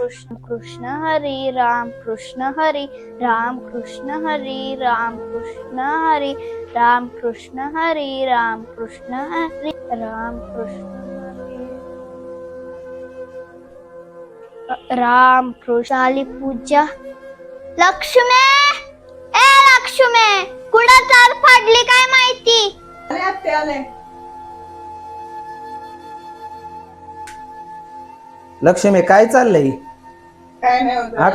कृष्ण कृष्ण हरी राम कृष्ण हरी राम कृष्ण हरी राम कृष्ण हरी राम कृष्ण हरी राम कृष्ण हरी राम कृष्ण हरी राम कृष्ण आली पूजा लक्ष्मे ए लक्ष्मे कुठं तार फाडली काय माहिती आले आत्ते आले लक्ष्मी काय चाललंय काय नाही होत. हा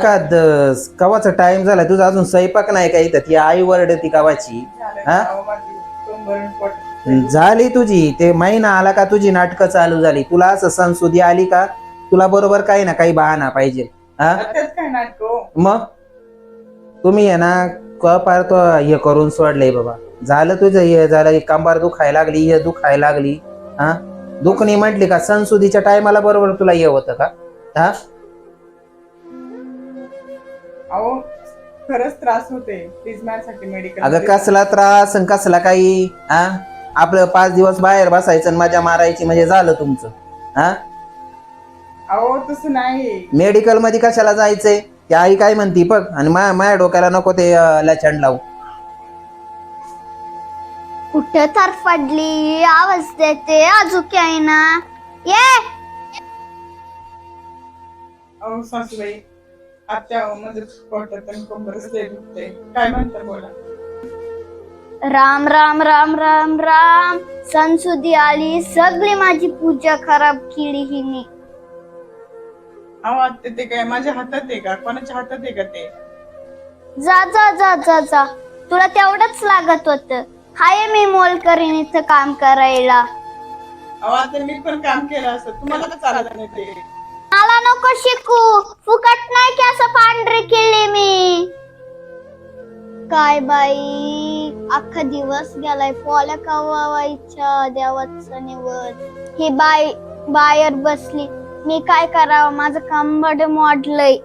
कवाचा टाइम झाला तुझा अजून स्वयंपाक नाही का इथं? ती आई वरडती कवाची. झालं हा? माझी पोट झाली तुझी. ते महिना आला का तुझी नाटकं चालू झाली? तुला असं संसुदी आली का? तुला बरोबर काही ना काही बहाना पाहिजे. हा? आत्याच काय नाटक हो? मग? तुम्ही आहे ना क पार तो हे करून सोडलंय बाबा. झालं तुझं हे झालं हे कंबार दुखायला लागली हे दुखायला लागली. हा? दुखणी म्हटली का सणसुदीच्या टायमाला बरोबर तुला हे होतं का? हा? अहो खरंच त्रास होते. प्लीज माझ्यासाठी मेडिकल अगं कसला त्रास आणि कसला काही हा? आपलं पाच दिवस बाहेर बसायचं आणि मजा मारायची म्हणजे झालं तुमचं हा? अहो तसं नाही. मेडिकलमध्ये कशाला जायचंय? ती आई काय म्हणती बघ आणि मा- माझ्या डोक्याला नको ते अं, लचंड लावू. कुठं तर पडली आवाज देते अजून आहे ना. ये! अहो सासूबाई आत्या अहो, माझं पोटात आणि कंबरच लय दुखते काय म्हणता बोला. राम राम राम राम राम. सणसुदी आली. सगळी माझी पूजा खराब केली हिने. अहो आत्ते ते काय? माझ्या हातात आहे का? कोणाच्या हातात आहे का ते? जा जा जा जा जा. तुला तेवढंच लागत होत. हाय मी मोल करीन इथं काम करायला. आता मी पण काम केलं असं तुम्हाला का चालत नाही ते? मला नको शिकू. फुकट नाही काय बाई. अख्खा दिवस गेलाय. पोल्या कवायच्या देवाचा निवड. ही बाई बाहेर बसली. मी काय करावं? माझं कंबड मोडलंय.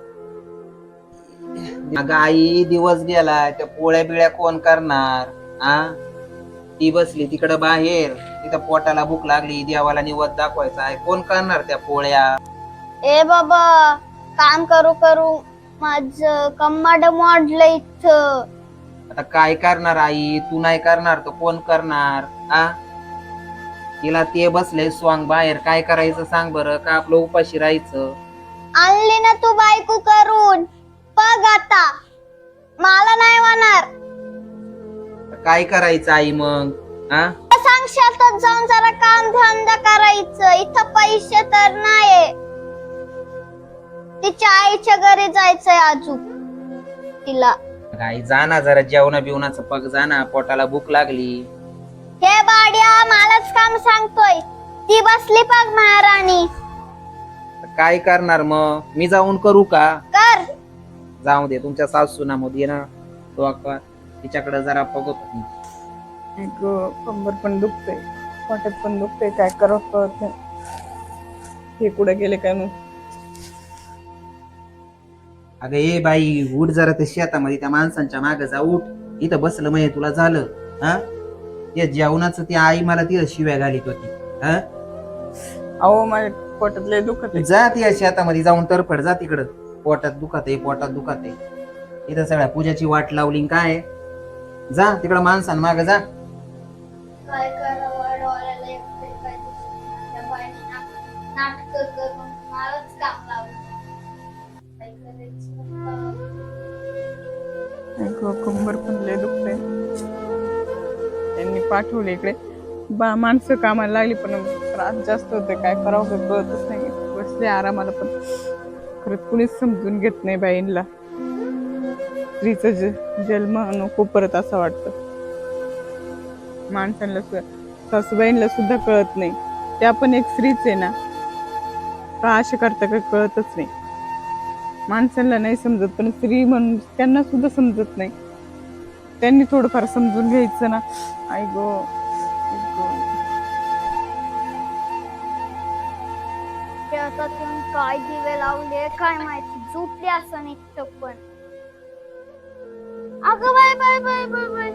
अगं आई दिवस गेला त्या पोळ्या बिळ्या कोण करणार? आ? ती बसली तिकडं बाहेर. तिथं पोटाला भूक लागली. देवाला निवद दाखवायचा आहे. कोण करणार त्या पोळ्या? ए बाबा काम करू करू माझ कंबड मोडलंय इथं. आता काय करणार आई? तू नाही करणार तर कोण करणार? आ? तिला ते बसले स्वांग बाहेर. काय करायचं सांग बरं? का आपलं उपाशी राहायचं? आणली ना तू बायको करून. बघ आता. मला नाही होणार. काय करायचं आई मग? सांग शेतात जाऊन जरा काम धंदा करायचं. इथं पैसे तर नाही तिच्या आईच्या घरी जायचंय अजून. तिला. आई जा ना जरा जेवणा बिवणाचं पग जा ना. पोटाला भूक लागली. हे बाड्या मलाच काम सांगतोय. ती बसली बघ महाराणी. काय करणार मग? मी जाऊन करू का? कर. जाऊ दे तुमच्या सासूना मध्ये ना. तो अक्का तिच्याकडे जरा बघत एक कंबर पण दुखते पोटात पण दुखते काय कळत नाही. हे कुठे गेले काय मग अगं ए बाई उठ जरा ते शेतामध्ये त्या माणसांच्या मागे जा उठ. इथं बसलं म्हणजे तुला झालं हा? ते जेवणाचं ती आई मला ती शिव्या घालीत होती हा? अहो माझ्या पोटात लय दुखत आहे. जा ती शेतामध्ये जाऊन तरफड जा तिकडं. पोटात दुखत आहे पोटात दुखत आहे. इथं सगळ्या पूजाची वाट लावली आणि काय? आहे? जा तिकडं माणसां माग जा. काय करावं डोळ्याला काय. त्या नाटकं करून मलाच काम लावलं. कंबर पण लय दुखते त्यांनी पाठवले इकडे. बा माणसं कामाला लागली पण त्रास जास्त होते काय करावं काही कळतच नाही. बसले आरामाला पण. खरंच कुणीच समजून घेत नाही बाईंना स्त्रीचं ज- जन्म नको परत असं वाटतं. माणसांना सुद्धा सासूबाईंना सुद्धा कळत नाही. त्या पण एक स्त्रीच आहे ना. का असे करता काही कळतच नाही. माणसांना नाही समजत पण स्त्री म्हणून त्यांना सुद्धा समजत नाही. त्यांनी थोडंफार समजून घ्यायचं ना. आय गो काय दिवे लावले काय माहिती? झोपले असं नाही पण. अगं bye bye bye bye bye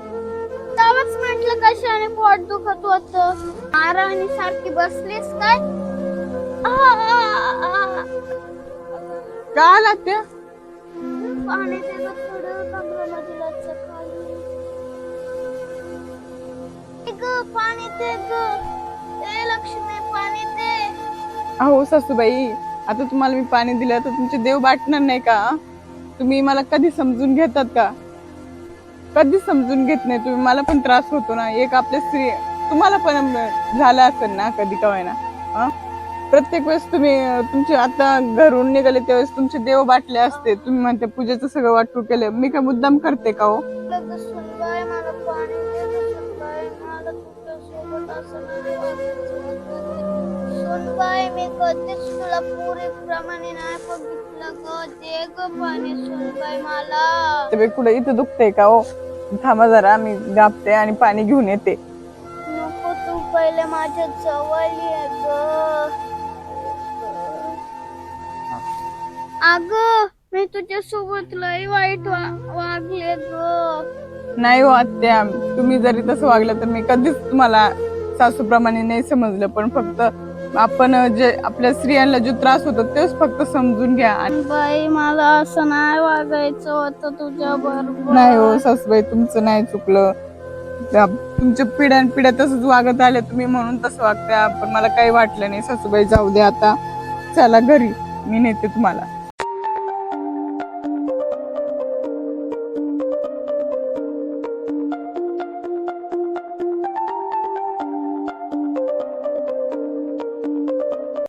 तेव्हाच म्हंटल कशाने पोट दुखत होत. नारायणी सारखी बसलीस काय? आ, आ, आ, आ. का लागते? पाणी थोडं कमरामध्ये खाली. पाणी दे ए लक्ष्मी पाणी दे अहो सासूबाई आता तुम्हाला मी पाणी दिलं तर तुमचे देव वाटणार नाही का? तुम्ही मला कधी समजून घेतात का? कधी समजून घेत नाही तुम्ही? मला पण त्रास होतो ना. एक आपल्या स्त्री तुम्हाला पण झालं असेल ना कधी का ना प्रत्येक वेळेस तुम्ही तुमचे आता घरून निघाले त्यावेळेस तुमचे देव बाटले असते. तुम्ही म्हणते पूजेचं सगळं वाटू केलं. मी काय मुद्दाम करते का हो? लग सुनबाई मला पाणी दे गं सुनबाई मला तुझ्यासोबत असं नाही वागायचं होतं. सुनबाई मी कधीच तुला पुरी प्रमाणे नाही बघितलं ग. दे ग पाणी सुनबाई मला. ते कुठे इथं दुखतंय का हो? थांबा जरा मी गापते आणि पाणी घेऊन येते. नको तू पहिले माझ्या जवळ ये ग. अग मी तुझ्या सोबत लय वाईट वागले ग. नाही हो आत्या. तुम्ही जरी तसं वागलं तर मी कधीच तुम्हाला सासूप्रमाणे नाही समजलं. पण फक्त आपण जे आपल्या स्त्रियांना जो त्रास होतो तेच फक्त समजून घ्या. आणि बाई मला असं नाही वागायचं होतं तुझ्या बरोबर नाही हो सासूबाई तुमचं नाही चुकलं. त्या- तुमच्या पिढ्यान पिढ्या तसंच वागत आले तुम्ही म्हणून तसं वागत्या पण मला काही वाटलं नाही. सासूबाई जाऊ दे आता. चला घरी. मी नेते तुम्हाला.